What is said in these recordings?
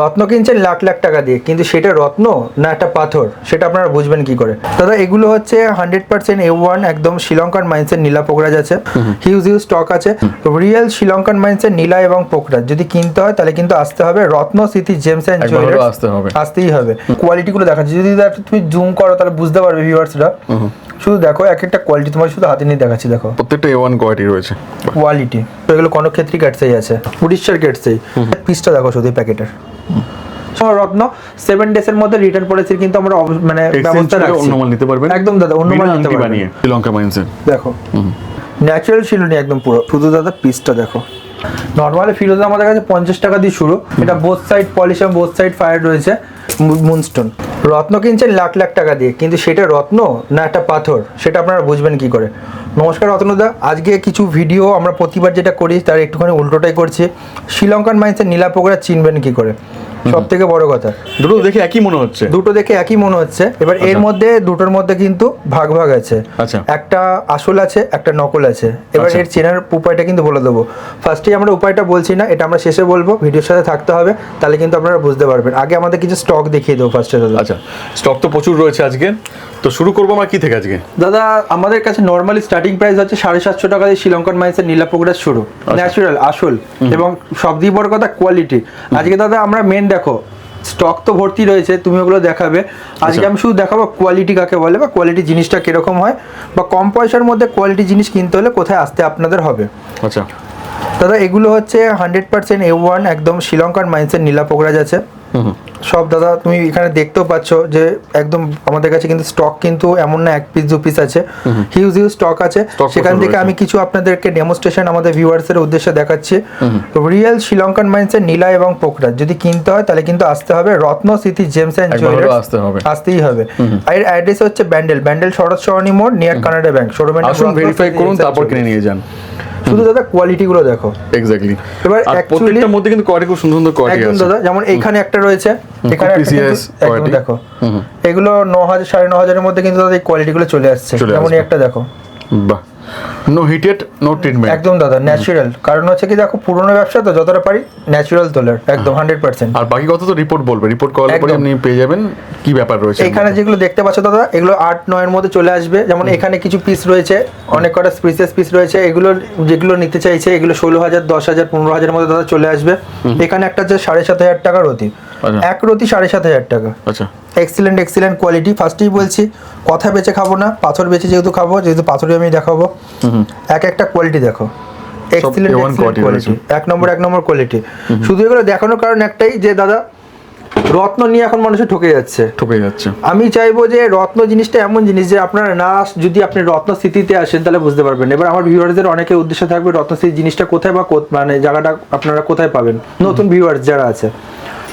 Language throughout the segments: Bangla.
রত্ন কিনছেন লাখ লাখ টাকা দিয়ে। কিন্তু সেটা রত্ন না একটা পাথর? সেটা আপনারা বুঝবেন কি করে? দাদা এগুলো হচ্ছে হান্ড্রেড পার্সেন্ট এ ওয়ান একদম শ্রীলঙ্কান মাইন্সের নীলা পোকরাজ আছে। হিউজ হিউজ স্টক আছে। রিয়েল শ্রীলঙ্কান মাইন্সের নীলা এবং পোকরাজ যদি কিনতে হয় তাহলে কিন্তু আসতে হবে রত্ন স্মৃতি জেমস অ্যান্ড জুয়েলার্স আসতে হবে। আসতেই হবে। কোয়ালিটিগুলো দেখাচ্ছি। যদি তুমি জুম করো তাহলে বুঝতে পারবে ভিউয়ার্সরা শুধু দেখো এক একটা কোয়ালিটি তোমার শুধু হাতে নিয়ে দেখাচ্ছি দেখো। প্রত্যেকটা এ ওয়ান কোয়ালিটি রয়েছে। কোয়ালিটি তো এগুলো কনকক্ষেত্রী ক্যাটসেই আছে। উড়িষ্যার ক্যাটসেই পিসটা দেখো শুধু প্যাকেটের রত্ন সেভেন ডেজ এর মধ্যে রিটার্ন পলিসির কিন্তু আমরা মানে ব্যবস্থা রাখছি। অন্য মাল নিতে পারবেন। একদম দাদা অন্য মাল নিতে পারবেন। শ্রীলঙ্কা মাইন্সের দেখো ন্যাচারাল শিলুনি একদম পুরো। শুধু দাদা পিসটা দেখো। নর্মালি ফিরোজা আমাদের কাছে পঞ্চাশ টাকা দিয়ে শুরু। এটা বোথ সাইড পলিশ এবং বোথ সাইড ফায়ার রয়েছে। মুনস্টোন রত্ন কিনছেন লাখ লাখ টাকা দিয়ে। কিন্তু সেটা রত্ন না একটা পাথর? সেটা আপনারা বুঝবেন কি করে? নমস্কার রত্নদা আজকে কিছু ভিডিও আমরা প্রতিবার যেটা করি তার একটুখানি উল্টোটাই করছি। শ্রীলঙ্কান মাইন্সের নীলা পোকরা চিনবেন কি করে? সব থেকে বড় কথা। দুটো দেখে একই মনে হচ্ছে। দুটো দেখে একই মনে হচ্ছে। এবার এর আচ্ছা। মধ্যে দুটোর মধ্যে কিন্তু ভাগ ভাগ আছে। আচ্ছা। একটা আসল আছে একটা নকল আছে। এবার আচ্ছা। এর চেনার উপায়টা কিন্তু বলে দেবো। ফার্স্টেই আমরা উপায়টা বলছি না এটা আমরা শেষে বলব। ভিডিওর সাথে থাকতে হবে তাহলে কিন্তু আপনারা বুঝতে পারবেন। আগে আমাদের কিছু স্টক দেখিয়ে দেবো ফার্স্টে আচ্ছা স্টক তো প্রচুর রয়েছে আজকে। তো শুরু করব আমরা কি থেকে আজকে? দাদা আমাদের কাছে নর্মালি স্টার্টিং প্রাইস হচ্ছে সাড়ে সাতশো টাকা দিয়ে শ্রীলঙ্কান মাইন্সের নীলা পোকরা শুরু। আচ্ছা। ন্যাচারাল আসল। এবং সব দিয়ে বড় কথা কোয়ালিটি আজকে দাদা আমরা মেন দেখো স্টক তো ভর্তি রয়েছে তুমি ওগুলো দেখাবে। আজকে আচ্ছা। আমি শুধু দেখাবো কোয়ালিটি কাকে বলে বা কোয়ালিটি জিনিসটা কীরকম হয় বা কম পয়সার মধ্যে কোয়ালিটি জিনিস কিনতে হলে কোথায় আসতে আপনাদের হবে। আচ্ছা। দাদা এগুলো হচ্ছে হান্ড্রেড পার্সেন্ট এ ওয়ান একদম শ্রীলঙ্কান মাইন্সের নীলা পোকরাজ আছে। সব দাদা তুমি এখানে দেখতেও পাচ্ছ যে একদম আমাদের কাছে কিন্তু স্টক কিন্তু এমন না এক পিস দু পিস আছে। হিউজ হিউজ স্টক আছে। সেখান থেকে আমি কিছু আপনাদেরকে ডেমোস্ট্রেশন আমাদের ভিউয়ার্সের উদ্দেশ্যে দেখাচ্ছি। রিয়েল শ্রীলঙ্কান মাইন্সের নীলা এবং পোকরাজ যদি কিনতে হয় তাহলে কিন্তু আসতে হবে রত্ন স্মৃতি জেমস অ্যান্ড জুয়েলার্স আসতে হবে। আসতেই হবে। আর এর অ্যাড্রেস হচ্ছে ব্যান্ডেল ব্যান্ডেল শরৎ সরণি মোড় নিয়ার কানাডা ব্যাংক শোরুমের আসুন ভেরিফাই করুন তারপর কিনে নিয়ে যান। শুধু দাদা কোয়ালিটি গুলো দেখো। এক্স্যাক্টলি এবার প্রত্যেকটার মধ্যে কিন্তু কোয়ালিটি খুব সুন্দর সুন্দর কোয়ালিটি আছে। দাদা যেমন এখানে একটা রয়েছে এখানে একদম quality। দেখো। এগুলো ন হাজার সাড়ে ন হাজারের মধ্যে কিন্তু দাদা এই কোয়ালিটি গুলো চলে আসছে। যেমন এই একটা দেখো। বাহ। নো হিটেড নো ট্রিটমেন্ট একদম দাদা ন্যাচারাল কারণ হচ্ছে কি দেখো পুরোনো ব্যবসা তো যতটা পারি ন্যাচারাল তোলার একদম হান্ড্রেড পার্সেন্ট আর বাকি কথা তো রিপোর্ট বলবে। রিপোর্ট করার পরে আপনি পেয়ে যাবেন কি ব্যাপার রয়েছে। এখানে যেগুলো দেখতে পাচ্ছ দাদা এগুলো আট নয়ের মধ্যে চলে আসবে। যেমন এখানে কিছু পিস রয়েছে অনেক কটা স্পিসেস পিস রয়েছে। এগুলো যেগুলো নিতে চাইছে এগুলো ষোলো হাজার দশ হাজার পনেরো হাজারের মধ্যে দাদা চলে আসবে। এখানে একটা হচ্ছে সাড়ে সাত হাজার টাকা রতি আচ্ছা। সাড়ে সাত হাজার টাকা। আচ্ছা। এক্সিলেন্ট এক্সিলেন্ট কোয়ালিটি ফার্স্টেই বলছি কথা বেচে খাব না পাথর বেচে যেহেতু খাব যেহেতু পাথরে আমি দেখাবো। এক একটা কোয়ালিটি দেখো। এক্সিলেন্ট কোয়ালিটি এক নম্বর এক নম্বর কোয়ালিটি শুধু এগুলো দেখানোর কারণ একটাই যে দাদা রত্ন নিয়ে এখন মানুষে ঠকে যাচ্ছে। ঠকে যাচ্ছে। আমি চাইব যে রত্ন জিনিসটা এমন জিনিস যে আপনার না যদি আপনি রত্ন স্থিতিতে আসেন তাহলে বুঝতে পারবেন। এবার আমার ভিউয়ারদের অনেকের উদ্দেশ্য থাকবে রত্ন স্মৃতি জিনিসটা কোথায় বা মানে জায়গাটা আপনারা কোথায় পাবেন। নতুন ভিউয়ার্স যারা আছে।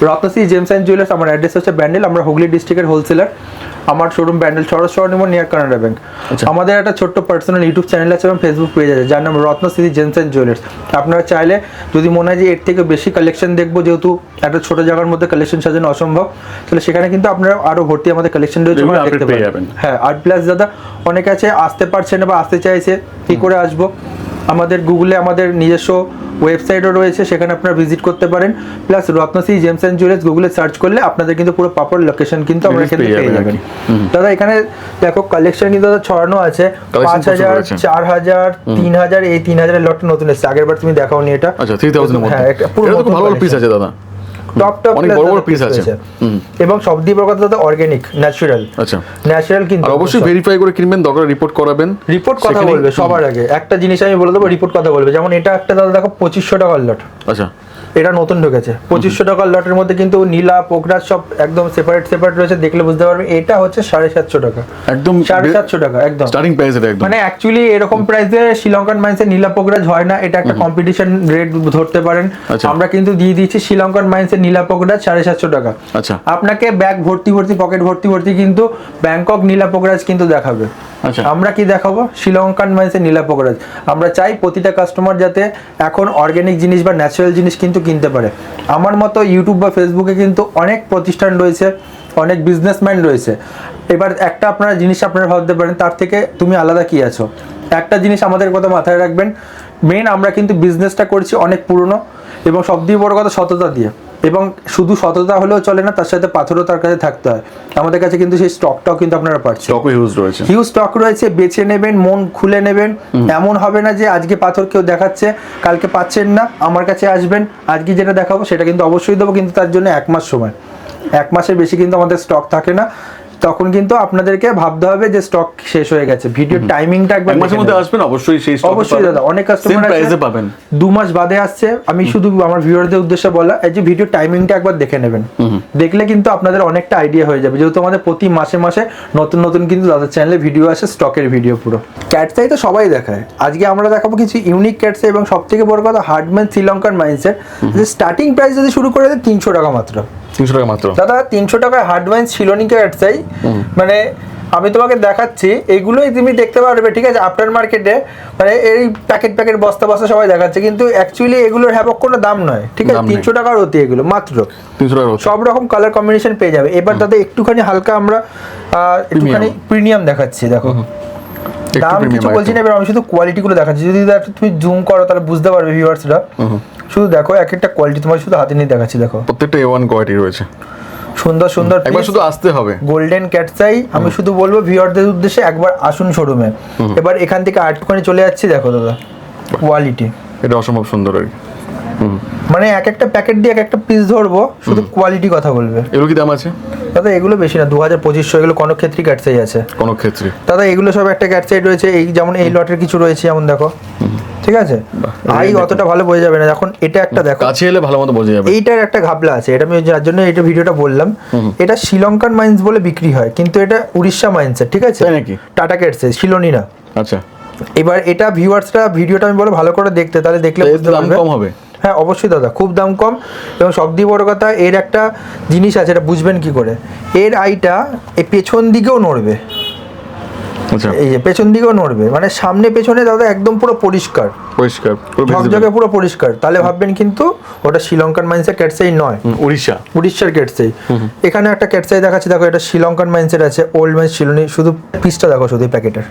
রত্নশ্রী জেমস অ্যান্ড জুয়েলার্স আমার অ্যাড্রেস হচ্ছে ব্যান্ডেল আমরা হুগলি ডিস্ট্রিক্টের হোলসেলার আমার শোরুম ব্যান্ডেল সরস সরনিমর নিয়ার কানাডা ব্যাংক আমাদের একটা ছোট্ট পার্সোনাল ইউটিউব চ্যানেল আছে এবং ফেসবুক পেজ আছে যার নাম রত্নশ্রী জেমস অ্যান্ড জুয়েলার্স। আপনারা চাইলে যদি মনে হয় যে এর থেকে বেশি কালেকশন দেখব যেহেতু একটা ছোট জায়গার মধ্যে কালেকশন সাজানো অসম্ভব তাহলে সেখানে কিন্তু আপনারা আরও ভর্তি আমাদের কালেকশন রয়েছে দেখতে। হ্যাঁ আর প্লাস দাদা অনেকে আছে আসতে পারছে না বা আসতে চাইছে কি করে আসব? আমাদের গুগলে আমাদের নিজস্ব ওয়েবসাইটও রয়েছে সেখানে আপনারা ভিজিট করতে পারেন। Plus Ratnashree gems and jewellers গুগলে সার্চ করলে আপনাদের কিন্তু পুরো প্রপার লোকেশন কিন্তু আমরা এখানে পেয়ে যাবেন দাদা এখানে দেখো কালেকশন কিন্তু দাদা ছড়ানো আছে। পাঁচ হাজার চার হাজার তিন হাজার এই তিন হাজারের লটটা নতুন এসেছে। আগের বার তুমি দেখাও নি এটা। আচ্ছা হ্যাঁ পুরো ভালো পিস আছে দাদা। টপ টপ অনেক বড় বড় পিস আছে। এবং সব দিয়ে বড় কথা দাদা অর্গানিক ন্যাচারাল আচ্ছা। ন্যাচারাল কিন্তু অবশ্যই ভেরিফাই করে কিনবেন দরকার রিপোর্ট করাবেন। রিপোর্ট কথা বলবে সবার আগে। একটা জিনিস আমি বলে দেবো রিপোর্ট কথা বলবে। যেমন এটা একটা দাদা দেখো পঁচিশশো টাকার লট আচ্ছা। এটা নতুন ঢুকেছে। পঁচিশশো টাকার লটের মধ্যে কিন্তু নীলা পোকরাজ সব একদম সেপারেট সেপারেট রয়েছে দেখলে বুঝতে পারবে। এটা হচ্ছে সাড়ে সাতশো টাকা। একদম সাড়ে সাতশো টাকা একদম। স্টার্টিং প্রাইস এটা একদম। মানে অ্যাকচুয়ালি এরকম প্রাইসে শ্রীলঙ্কান মাইন্সে নীলা পোকরাজ হয় না। এটা একটা কম্পিটিশন রেট ধরতে পারেন। আচ্ছা। আমরা কিন্তু দিয়ে দিচ্ছি শ্রীলঙ্কান মাইন্সে নীলা পোকরাজ সাড়ে সাতশো টাকা। আচ্ছা। আপনাকে ব্যাগ ভর্তি ভর্তি পকেট ভর্তি ভর্তি কিন্তু ব্যাংকক নীলা পোকরাজ কিন্তু দেখাবে। আমরা কি দেখাবো? শ্রীলঙ্কান মাইন্সে নীলা আমরা চাই প্রতিটা কাস্টমার যাতে এখন অর্গানিক জিনিস বা ন্যাচারাল জিনিস কিন্তু কিনতে পারে। আমার মতো ইউটিউব বা ফেসবুকে কিন্তু অনেক প্রতিষ্ঠান রয়েছে, অনেক বিজনেসম্যান রয়েছে। এবার একটা আপনারা জিনিস আপনারা ভাবতে পারেন, তার থেকে তুমি আলাদা কি আছো? একটা জিনিস আমাদের কথা মাথায় রাখবেন মেন আমরা কিন্তু বিজনেসটা করছি অনেক পুরনো এবং সব দিয়ে বড় কথা সততা দিয়ে। এবং শুধু সততা হলেও চলে না তার সাথে পাথরও তার কাছে থাকতে হয়। আমাদের কাছে কিন্তু সেই স্টকটাও কিন্তু আপনারা পাচ্ছেন। স্টক হিউজ রয়েছে। হিউজ স্টক রয়েছে বেছে নেবেন মন খুলে নেবেন। এমন হবে না যে আজকে পাথর কেউ দেখাচ্ছে কালকে পাচ্ছেন না আমার কাছে আসবেন আজকে যেটা দেখাবো সেটা কিন্তু অবশ্যই দেবো কিন্তু তার জন্য এক মাস সময়। এক মাসের বেশি কিন্তু আমাদের স্টক থাকে না। তখন কিন্তু আপনাদেরকে ভাবতে হবে যে স্টক শেষ হয়ে গেছে। ভিডিও টাইমিংটা একবার এক মাসের মধ্যে আসবেন অবশ্যই সেই stock অবশ্যই দাদা অনেক কাস্টমার এ পাবেন। দু মাস বাদে আসছে। আমি শুধু আমার ভিউয়ারদের উদ্দেশ্যে বলা এই যে ভিডিও টাইমিংটা একবার দেখে নেবেন। দেখলে কিন্তু আপনাদের অনেকটা আইডিয়া হয়ে যাবে। যেহেতু আমাদের প্রতি মাসে মাসে নতুন নতুন কিন্তু দাদার চ্যানেলে ভিডিও আসে স্টকের ভিডিও পুরো। ক্যাটসাই তো সবাই দেখায়। আজকে আমরা দেখাবো কিছু ইউনিক ক্যাটসাই এবং সব থেকে বড় কথা হার্ডম্যান শ্রীলঙ্কার মাইন্ডসেট যে স্টার্টিং প্রাইস যদি শুরু করে দেয় তিনশো টাকা মাত্র। তিনশো টাকা মাত্র। দাদা তিনশো টাকায় হার্ডওয়াইন শিলোনিকে চাই মানে আমি তোমাকে দেখাচ্ছি এগুলোই তুমি দেখতে পারবে ঠিক আছে? আফটার মার্কেটে মানে এই প্যাকেট প্যাকেট বস্তা বস্তা সবাই দেখাচ্ছে কিন্তু অ্যাকচুয়ালি এগুলোর হ্যাপক কোনো দাম নয় ঠিক আছে? তিনশো টাকার অতি এগুলো মাত্র। সব রকম কালার কম্বিনেশন পেয়ে যাবে। এবার দাদা একটুখানি হালকা আমরা একটুখানি প্রিমিয়াম দেখাচ্ছি দেখো। দাম কিছু বলছি না এবার আমি শুধু কোয়ালিটিগুলো দেখাচ্ছি। যদি তুমি জুম করো তাহলে বুঝতে পারবে ভিউয়ার্সরা শুধু দেখো এক একটা কোয়ালিটি তোমার শুধু হাতে নিয়ে দেখাচ্ছি দেখো। প্রত্যেকটা এ ওয়ান কোয়ালিটি রয়েছে। সুন্দর সুন্দর একবার শুধু আসতে হবে। গোল্ডেন ক্যাট চাই। আমি শুধু বলব ভিউয়ারদের উদ্দেশ্যে একবার আসুন শোরুমে এবার এখান থেকে আটটুখানি চলে যাচ্ছি দেখো দাদা। কোয়ালিটি এটা অসম্ভব সুন্দর আর কি। মানে এক একটা প্যাকেট দিয়ে এক একটা পিস ধরবো শুধু কোয়ালিটি কথা বলবে। এগুলো কি দাম আছে? দাদা এগুলো বেশি না দু হাজার পঁচিশশো এগুলো কোনো ক্ষেত্রে ক্যাটসাই আছে। কোনো ক্ষেত্রে দাদা এগুলো সব একটা ক্যাটসাইড রয়েছে এই যেমন এই লটের কিছু রয়েছে যেমন দেখো। ঠিক আছে? আই অতটা ভালো বোঝা যাবে না এখন এটা একটা দেখো। কাছে এলে ভালো মতো বোঝা যাবে। এইটার একটা ঘাবলা আছে এটা আমি যার জন্য এটা ভিডিওটা বললাম। এটা শ্রীলঙ্কান মাইন্স বলে বিক্রি হয় কিন্তু এটা উড়িষ্যা মাইন্সের ঠিক আছে? নাকি? টাটা ক্যাটসে শিলোনি না। আচ্ছা। এবার এটা ভিউয়ার্সরা ভিডিওটা আমি বলে ভালো করে দেখতে তাহলে দেখলে বুঝতে দাম পারবে। কম হবে। হ্যাঁ অবশ্যই দাদা খুব দাম কম এবং সব দিয়ে বড় কথা এর একটা জিনিস আছে এটা বুঝবেন কি করে? এর আইটা এই পেছন দিকেও নড়বে। আচ্ছা। এই যে পেছন দিকেও নড়বে। মানে সামনে পেছনে দাদা একদম পুরো পরিষ্কার। পরিষ্কার ঝকঝকে পুরো পরিষ্কার। তাহলে ভাববেন কিন্তু ওটা শ্রীলঙ্কান মাইন্সের ক্যাটসাই নয়। উড়িষ্যা। উড়িষ্যার ক্যাটসাই এখানে একটা ক্যাটসাই দেখাচ্ছি দেখো এটা শ্রীলঙ্কান মাইন্সের আছে ওল্ড মাইন্স শিলোনি শুধু পিসটা দেখো শুধু প্যাকেটের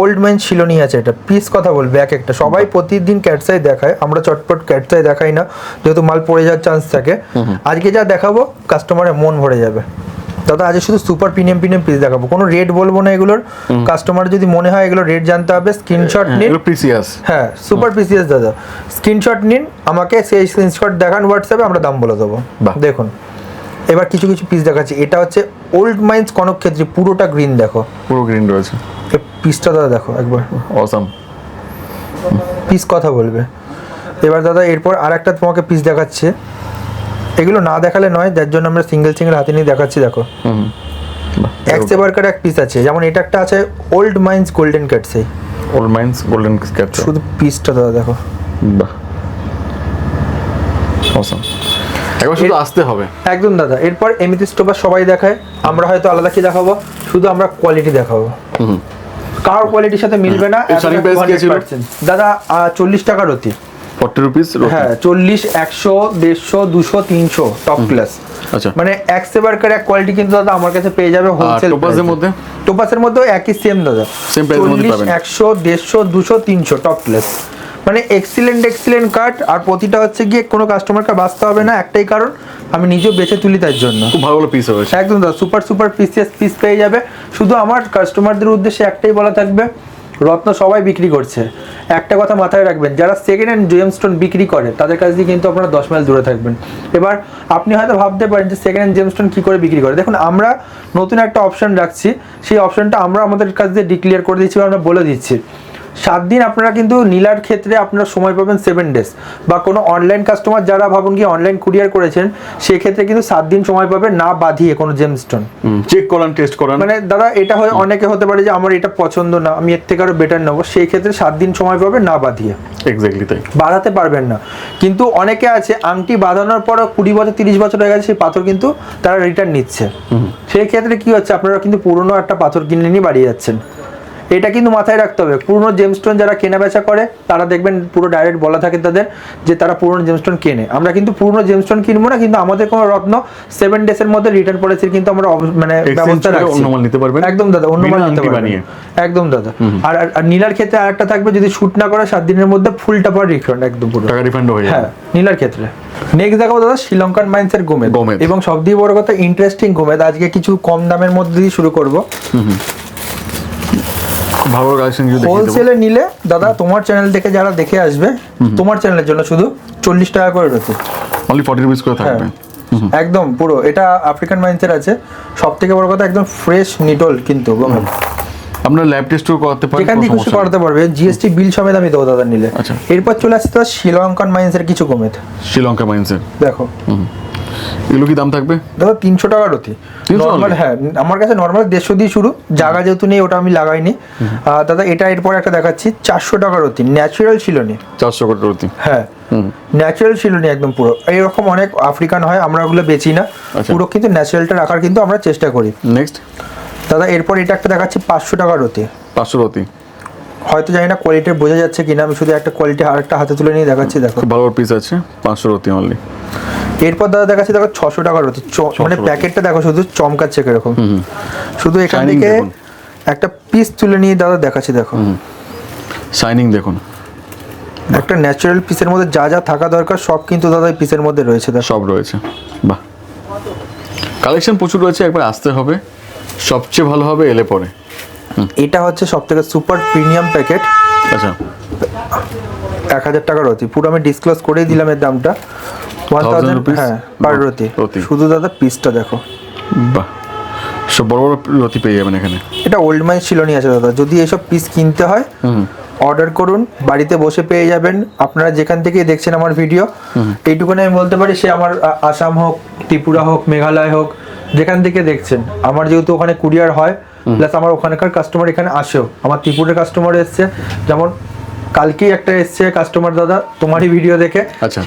ওল্ড মাইন্স শিলোনি আছে এটা। পিস কথা বলবে এক একটা। সবাই প্রতিদিন ক্যাটসাই দেখায় আমরা চটপট ক্যাটসাই দেখাই না। যেহেতু মাল পড়ে যাওয়ার চান্স থাকে। আজকে যা দেখাবো কাস্টমারের মন ভরে যাবে। দাদা আজ শুধু সুপার প্রিমিয়াম প্রিমিয়াম পিস দেখাবো। কোনো রেট বলব না এগুলোর। কাস্টমার যদি মনে হয় এগুলো রেট জানতে হবে স্ক্রিনশট নিন। এগুলো প্রিসিয়াস হ্যাঁ সুপার পিসিএস দাদা। স্ক্রিনশট নিন আমাকে সেই স্ক্রিনশট দেখান হোয়াটসঅ্যাপে আমরা দাম বলে দেবো। দেখুন। এবার কিছু কিছু পিস দেখাচ্ছি। এটা হচ্ছে ওল্ড মাইন্স কনক ক্ষেত্রে পুরোটা গ্রিন দেখো। পুরো গ্রিন রয়েছে। এই পিসটা দাদা দেখো একবার। অসাম পিস কথা বলবে। এবার দাদা এরপর আর একটা তোমাকে পিস দেখাচ্ছে। এগুলো না দেখালে নয় যার জন্য আমরা সিঙ্গেল সিঙ্গেল হাতে নিয়ে দেখাচ্ছি দেখো। হুম এক সেবারকার এক পিস আছে। যেমন এটা একটা আছে old mines golden cat's eye old mines golden capture শুধু পিসটা দাদা দেখো। বাহ। অসাম একবার শুধু আসতে হবে। একদম দাদা এরপর এমিথিস্টোপার সবাই দেখায় আমরা হয়তো আলাদা কি দেখাবো? শুধু আমরা কোয়ালিটি দেখাবো। কার কোয়ালিটির সাথে মিলবে না এর starting price কি ছিল? 100% দাদা চল্লিশ টাকার অতি ফর্টি রুপিস হ্যাঁ চল্লিশ একশো দেড়শো দুশো তিনশো টপ ক্লাস আচ্ছা। মানে এক সেবারকার এক কোয়ালিটি কিন্তু দাদা আমার কাছে পেয়ে যাবে হোলসেল টোপাসের মধ্যে? টোপাসের মধ্যে একই সেম দাদা। মধ্যে পাবেন। টপ ক্লাস মানে এক্সিলেন্ট এক্সিলেন্ট কার্ড আর প্রতিটা হচ্ছে গিয়ে কোনো কাস্টমারকে বাঁচতে হবে না একটাই কারণ আমি নিজেও বেছে তুলি তার জন্য। খুব ভালো ভালো পিস রয়েছে একদম দাদা সুপার সুপার পিসিএস পিস পেয়ে যাবে। শুধু আমার কাস্টমারদের উদ্দেশ্যে একটাই বলা থাকবে রত্ন সবাই বিক্রি করছে। একটা কথা মাথায় রাখবেন যারা সেকেন্ড হ্যান্ড জেম স্টোন বিক্রি করে তাদের কাছ দিয়ে কিন্তু আপনারা দশ মাইল দূরে থাকবেন। এবার আপনি হয়তো ভাবতে পারেন যে সেকেন্ড হ্যান্ড জেম স্টোন কী করে বিক্রি করে। দেখুন আমরা নতুন একটা অপশন রাখছি সেই অপশনটা আমরা আমাদের কাছ দিয়ে ডিক্লিয়ার করে দিচ্ছি বা আমরা বলে দিচ্ছি। সাত দিন আপনারা কিন্তু নীলার ক্ষেত্রে আপনারা সময় পাবেন সেভেন ডেজ বা কোনো অনলাইন কাস্টমার যারা ভাবুন কি অনলাইন কুরিয়ার করেছেন সেক্ষেত্রে কিন্তু সাত দিন সময় পাবে না বাঁধিয়ে কোনো জেমস্টোন চেক করান টেস্ট করান। মানে দাদা এটা হয় অনেকে হতে পারে যে আমার এটা পছন্দ না আমি এর থেকে আরও বেটার নেব। সেই ক্ষেত্রে সাত দিন সময় পাবে না বাঁধিয়ে। এক্স্যাক্টলি তাই। বাঁধাতে পারবেন না। কিন্তু অনেকে আছে আংটি বাঁধানোর পর কুড়ি বছর তিরিশ বছর হয়ে গেছে সেই পাথর কিন্তু তারা রিটার্ন নিচ্ছে। সেই ক্ষেত্রে কি হচ্ছে আপনারা কিন্তু পুরনো একটা পাথর কিনে নিয়ে বাড়িয়ে যাচ্ছেন। এটা কিন্তু মাথায় রাখতে হবে। পুরনো জেমস্টোন যারা কেনা বেচা করে তারা দেখবেন পুরো ডাইরেক্ট বলা থাকে তাদের যে তারা পুরনো জেমস্টোন কেনে। আমরা কিন্তু পুরনো জেমস্টোন কিনবো না কিন্তু আমাদের কোনো রত্ন সেভেন ডেজ এর মধ্যে রিটার্ন পলিসির কিন্তু আমরা মানে ব্যবস্থা রাখছি। নিতে পারবেন। একদম দাদা অন্য মাল নিতে পারবেন। একদম দাদা। আর নীলার ক্ষেত্রে আরেকটা থাকবে যদি শুট না করে সাত দিনের মধ্যে ফুল টাপার রিফান্ড একদম পুরো। টাকা রিফান্ড হয়ে হ্যাঁ নীলার ক্ষেত্রে। নেক্সট দেখাবো দাদা শ্রীলঙ্কান মাইন্সের গোমেদ গোমেদ। এবং সবথেকে বড় কথা ইন্টারেস্টিং গোমেদ আজকে কিছু কম দামের মধ্যে দিয়ে শুরু করব। ভালো কালেকশন দেবো। হোলসেলে নিলে দাদা তোমার চ্যানেল থেকে যারা দেখে আসবে তোমার চ্যানেলের জন্য শুধু চল্লিশ টাকা করে রয়েছে। অনলি ফর্টি রুপিস করে থাকবে। একদম পুরো। এটা আফ্রিকান মাইন্সের আছে। সব থেকে বড় কথা একদম ফ্রেশ নিটল কিন্তু আপনার ল্যাব টেস্টও করাতে পারেন যেখান কোনো থেকে খুশি করাতে পারবে। জিএসটি বিল সমেত আমি দেবো দাদা নিলে। আচ্ছা। এরপর চলে আসছে দাদা শ্রীলঙ্কান মাইন্সের কিছু গোমেদ শ্রীলঙ্কা মাইন্সের দেখো। এগুলো কি দাম থাকবে? দাদা তিনশো টাকার অতি নর্মাল হ্যাঁ আমার কাছে নর্মাল দেড়শো দিয়ে শুরু জায়গা যেহেতু নেই ওটা আমি লাগাইনি। দাদা এটা এরপর একটা দেখাচ্ছি চারশো টাকার অতি ন্যাচারাল ছিল নি। চারশো কোটি রুপি হ্যাঁ ন্যাচারাল ছিল নি একদম পুরো। এইরকম অনেক আফ্রিকান হয় আমরা ওগুলো বেচি না। আচ্ছা। পুরো কিন্তু ন্যাচারালটা রাখার কিন্তু আমরা চেষ্টা করি। নেক্সট দাদা এরপর এটা একটা দেখাচ্ছি পাঁচশো টাকার অতি পাঁচশো রতি। হয়তো জানি না কোয়ালিটি বোঝা যাচ্ছে কিনা আমি শুধু একটা কোয়ালিটি আরেকটা হাতে তুলে নিয়ে দেখাচ্ছি দেখো। ভালো পিস আছে পাঁচশো রতি অনলি এরপর দাদা দেখাচ্ছি দেখো ছশো টাকার অতি চ- মানে প্যাকেটটা দেখো শুধু চমকাচ্ছে কীরকম। শুধু এখান থেকে একটা পিস তুলে নিয়ে দাদা দেখাচ্ছি দেখো। শাইনিং দেখুন। একটা ন্যাচারাল পিসের মধ্যে যা যা থাকা দরকার সব কিন্তু দাদা এই পিসের মধ্যে রয়েছে দেখো। সব রয়েছে। বাহ। কালেকশন প্রচুর রয়েছে একবার আসতে হবে। সবচেয়ে ভালো হবে এলে পরে। এটা হচ্ছে সব থেকে সুপার প্রিমিয়াম প্যাকেট আচ্ছা। এক হাজার টাকার রতি পুরো আমি ডিসক্লোজ করেই দিলাম এর দামটা। 1000 থাউজেন্ড rupees? হ্যাঁ পার রতি। শুধু দাদা পিসটা দেখো। বাহ। সব বড় বড় রতি পেয়ে যাবেন এখানে। এটা ওল্ড মাইন শিলনি আছে দাদা। যদি এসব পিস কিনতে হয় অর্ডার করুন বাড়িতে বসে পেয়ে যাবেন। আপনারা যেখান থেকে দেখছেন আমার ভিডিও এইটুকুনি আমি বলতে পারি সে আমার আসাম হোক ত্রিপুরা হোক মেঘালয় হোক যেখান থেকে দেখছেন। আমার যেহেতু ওখানে কুরিয়ার হয় প্লাস আমার ওখানকার কাস্টমার এখানে আসেও। আমার ত্রিপুরের কাস্টমার এসছে। যেমন কালকেই একটা এসছে কাস্টমার দাদা তোমারই ভিডিও দেখে। আচ্ছা।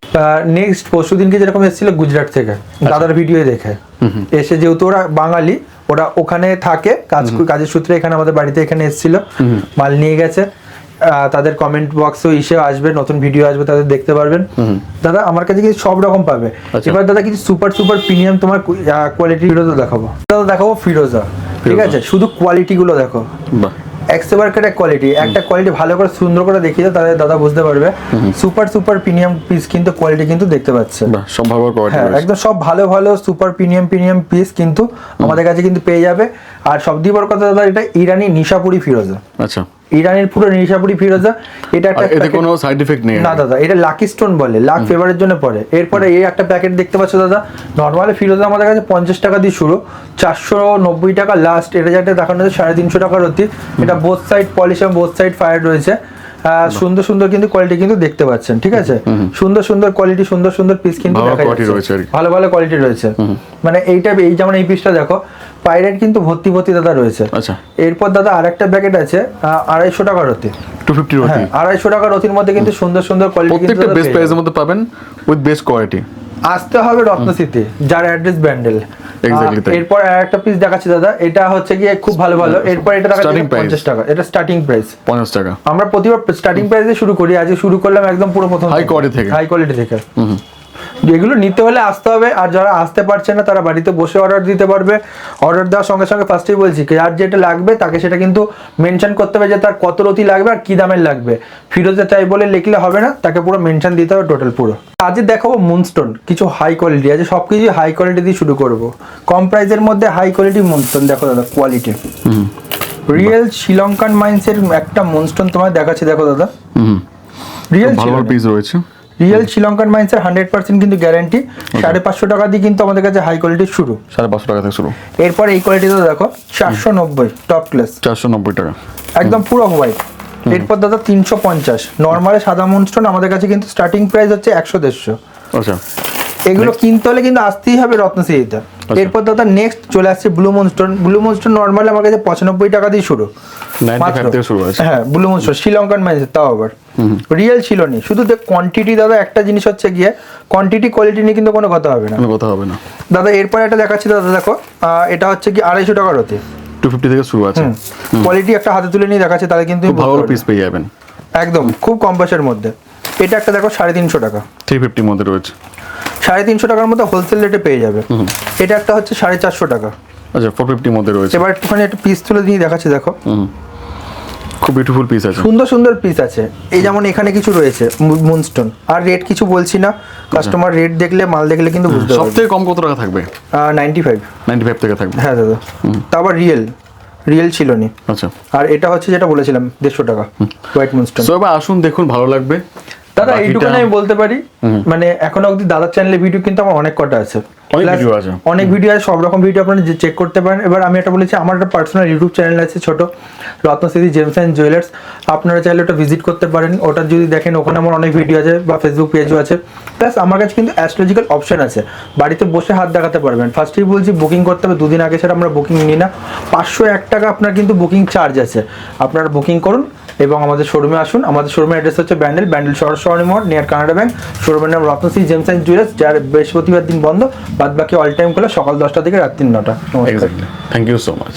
নেক্সট পরশু দিনকে যেরকম এসেছিল গুজরাট থেকে দাদার ভিডিও দেখে। এসে যেহেতু ওরা বাঙালি ওরা ওখানে থাকে কাজ কাজের সূত্রে এখানে আমাদের বাড়িতে এখানে এসেছিল মাল নিয়ে গেছে। তাদের কমেন্ট বক্সও এসে আসবে নতুন ভিডিও আসবে তাদের দেখতে পারবেন। দাদা আমার কাছে কিছু সব রকম পাবে। আচ্ছা। এবার দাদা কিছু সুপার সুপার প্রিমিয়াম তোমার কোয়ালিটি ফিরোজা দেখাবো। দাদা দেখাবো ফিরোজা ঠিক আছে? শুধু কোয়ালিটি গুলো দেখো। বাহ এক্সেবারকের কোয়ালিটি একটা কোয়ালিটি ভালো করে সুন্দর করে দেখিয়ে দাও তাহলে দাদা বুঝতে পারবে। সুপার সুপার প্রিমিয়াম পিস কিন্তু কোয়ালিটি কিন্তু দেখতে পাচ্ছে। সব ভালো কোয়ালিটি হ্যাঁ একদম সব ভালো ভালো সুপার প্রিমিয়াম প্রিমিয়াম পিস কিন্তু আমাদের কাছে কিন্তু পেয়ে যাবে। আর সব দিয়ে বড় কথা দাদা এটা ইরানি নিশাপুরি ফিরোজা আচ্ছা। ইরানের পুরো নিশাপুরি ফিরোজা এটা একটা এতে কোনো সাইড এফেক্ট নেই না দাদা এটা লাকি স্টোন বলে লাক ফেভারের জন্য পড়ে এরপরে এই একটা প্যাকেট দেখতে পাচ্ছ দাদা নর্মালি ফিরোজা আমাদের কাছে পঞ্চাশ টাকা দিয়ে শুরু চারশো নব্বই টাকা লাস্ট এটা যেটা দেখানো হচ্ছে সাড়ে তিনশো টাকার অতি। এটা বোথ সাইড পলিশ এবং বোথ সাইড ফায়ার রয়েছে। সুন্দর সুন্দর কিন্তু কোয়ালিটি কিন্তু দেখতে পাচ্ছেন ঠিক আছে? সুন্দর সুন্দর কোয়ালিটি সুন্দর সুন্দর পিস কিন্তু। ভালো ভালো কোয়ালিটি রয়েছে। মানে এইটা এই যেমন এই পিসটা দেখো পাইরেট কিন্তু ভর্তি ভর্তি দাদা রয়েছে। আচ্ছা। এরপর দাদা আরেকটা প্যাকেট আছে আড়াইশো টাকার অতি টু ফিফটি রতি। হ্যাঁ আড়াইশো টাকার অতির মধ্যে কিন্তু সুন্দর সুন্দর কোয়ালিটি কিন্তু প্রত্যেকটা বেস্ট প্রাইসের মধ্যে পাবেন উইথ বেস্ট কোয়ালিটি আসতে হবে রত্নসিতে যার অ্যাড্রেস ব্যান্ডেল এরপর আরেকটা পিস দেখাচ্ছি দাদা এটা হচ্ছে গিয়ে খুব ভালো ভালো এরপর এটা Starting price। পঞ্চাশ টাকা এটা স্টার্টিং প্রাইস পঞ্চাশ টাকা। আমরা প্রতিবার স্টার্টিং প্রাইসে শুরু করি আজকে শুরু করলাম একদম পুরো প্রথম হাই quality থেকে। হাই কোয়ালিটি থেকে। এগুলো নিতে হলে আসতে হবে আর যারা আসতে পারছে না তারা বাড়িতে বসে অর্ডার দিতে পারবে। অর্ডার দেওয়ার সঙ্গে সঙ্গে ফার্স্টেই বলছি যার যেটা লাগবে তাকে সেটা কিন্তু মেনশন করতে হবে যে তার কত রতি লাগবে আর কি দামের লাগবে। ফিরোজে চাই বলে লিখলে হবে না তাকে পুরো মেনশন দিতে হবে টোটাল পুরো। আজকে দেখাবো মুনস্টোন কিছু হাই কোয়ালিটি আছে সব কিছু হাই কোয়ালিটি দিয়ে শুরু করব। কম প্রাইসের মধ্যে হাই কোয়ালিটি মুনস্টোন দেখো দাদা কোয়ালিটি রিয়েল শ্রীলঙ্কান মাইন্সের একটা মুনস্টোন তোমার দেখাচ্ছি দেখো দাদা। হুম। রিয়েল ভালো পিস রয়েছে। রিয়েল শ্রীলঙ্কান মাইন্সের হান্ড্রেড পার্সেন্ট কিন্তু গ্যারান্টি। সাড়ে পাঁচশো টাকা দিয়ে কিন্তু আমাদের কাছে হাই কোয়ালিটি শুরু। সাড়ে পাঁচশো টাকা থেকে শুরু। এরপর এই কোয়ালিটি তো দেখো চারশো নব্বই টপ ক্লাস চারশো নব্বই টাকা। একদম পুরো হোয়াইট এরপর দাদা তিনশো পঞ্চাশ। নর্মালে সাদা মনস্টোন আমাদের কাছে কিন্তু স্টার্টিং প্রাইস হচ্ছে একশো দেড়শো। আচ্ছা। এগুলো কিনতে হলে কিন্তু আসতেই হবে রত্নশ্রীতে এরপর দাদা নেক্সট চলে আসছে blue moonstone blue moonstone normally আমার কাছে পঁচানব্বই টাকা দিয়ে শুরু। 95 মাত্র। থেকে শুরু আছে। হ্যাঁ ব্লু মুনস্টোন শ্রীলঙ্কান মাইন্সের তাও আবার। রিয়েল ছিল নি। শুধু কোয়ান্টিটি দাদা একটা জিনিস হচ্ছে গিয়ে কোয়ান্টিটি কোয়ালিটি নিয়ে কিন্তু কোনো কথা হবে না। কথা হবে না। দাদা এরপর একটা দেখাচ্ছি দাদা দেখো। এটা হচ্ছে কি আড়াইশো টাকার হতে টু ফিফটি থেকে শুরু আছে। কোয়ালিটি একটা হাতে তুলে নিয়ে দেখাচ্ছে তাহলে কিন্তু ভালো পিস পেয়ে যাবেন। একদম খুব কম পয়সার মধ্যে। এটা একটা দেখো সাড়ে তিনশো টাকা। থ্রি ফিফটির মধ্যে রয়েছে। সাড়ে তিনশো টাকার মধ্যে হোলসেল রেটে পেয়ে যাবে। এটা একটা হচ্ছে সাড়ে চারশো টাকা। আচ্ছা ফোর ফিফটির মধ্যে রয়েছে। এবার একটুখানি একটা পিস তুলে দিয়ে দেখাচ্ছে দেখো। খুব বিউটিফুল পিস আছে। সুন্দর সুন্দর পিস আছে। এই যেমন এখানে কিছু রয়েছে মুনস্টোন আর রেট কিছু বলছি না। কাস্টমার রেট দেখলে মাল দেখলে কিন্তু বুঝতে পারবে। থেকে কম কত টাকা থাকবে? নাইনটি ফাইভ নাইনটি ফাইভ থেকে থাকবে। হ্যাঁ দাদা। তারপর রিয়েল রিয়েল ছিল নি। আচ্ছা। আর এটা হচ্ছে যেটা বলেছিলাম দেড়শো টাকা। হোয়াইট মুনস্টোন সো এবার আসুন দেখুন ভালো লাগবে। দাদা এইটুকু আমি বলতে পারি। মানে এখনও অবধি দাদার চ্যানেলে ভিডিও কিন্তু আমার অনেক কটা আছে। অনেক ভিডিও আছে। সব রকম ভিডিও আপনারা চেক করতে পারেন। এবার আমি একটা বলেছি আমার একটা পার্সোনাল ইউটিউব চ্যানেল আছে ছোট রত্নস্মৃতি জেমস অ্যান্ড জুয়েলার্স আপনারা চাইলে ওটা ভিজিট করতে পারেন। ওটা যদি দেখেন ওখানে আমার অনেক ভিডিও আছে বা ফেসবুক পেজও আছে। প্লাস আমার কাছে কিন্তু অ্যাস্ট্রোলজিক্যাল অপশন আছে। বাড়িতে বসে হাত দেখাতে পারবেন। ফার্স্টেই বলছি বুকিং করতে হবে। দুদিন আগে ছাড়া আমরা বুকিং নিই না। পাঁচশো এক টাকা আপনার কিন্তু বুকিং চার্জ আছে। আপনারা বুকিং করুন। এবং আমাদের শোরুমে আসুন। আমাদের শোরুমের অ্যাড্রেস হচ্ছে ব্যান্ডেল ব্যান্ডেল শহর সরণি মোড় নিয়ার কানাডা ব্যাংক শোরুমের নাম রত্ন রত্নশ্রী জেমস অ্যান্ড জুয়েলার্স, যার বৃহস্পতিবার দিন বন্ধ। বাদ বাকি অল টাইম খোলা সকাল দশটা থেকে রাত্রি নটা থ্যাংক ইউ সো মাচ